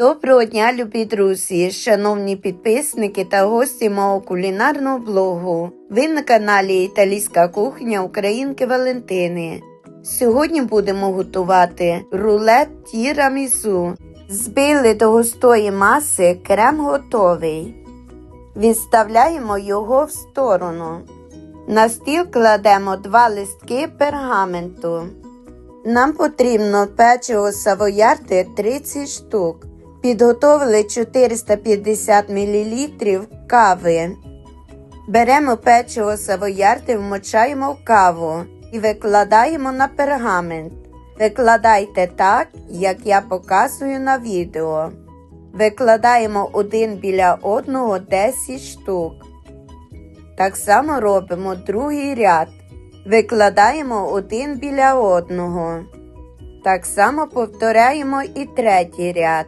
Доброго дня, любі друзі, шановні підписники та гості мого кулінарного блогу. Ви на каналі Італійська кухня Українки Валентини. Сьогодні будемо готувати рулет тірамісу. Збили до густої маси, крем готовий. Відставляємо його в сторону. На стіл кладемо два листки пергаменту. Нам потрібно печиво савоярди 30 штук. Підготовили 450 мл кави. Беремо печиво савоярди, вмочаємо в каву і викладаємо на пергамент. Викладайте так, як я показую на відео. Викладаємо один біля одного 10 штук. Так само робимо другий ряд. Викладаємо один біля одного. Так само повторяємо і третій ряд.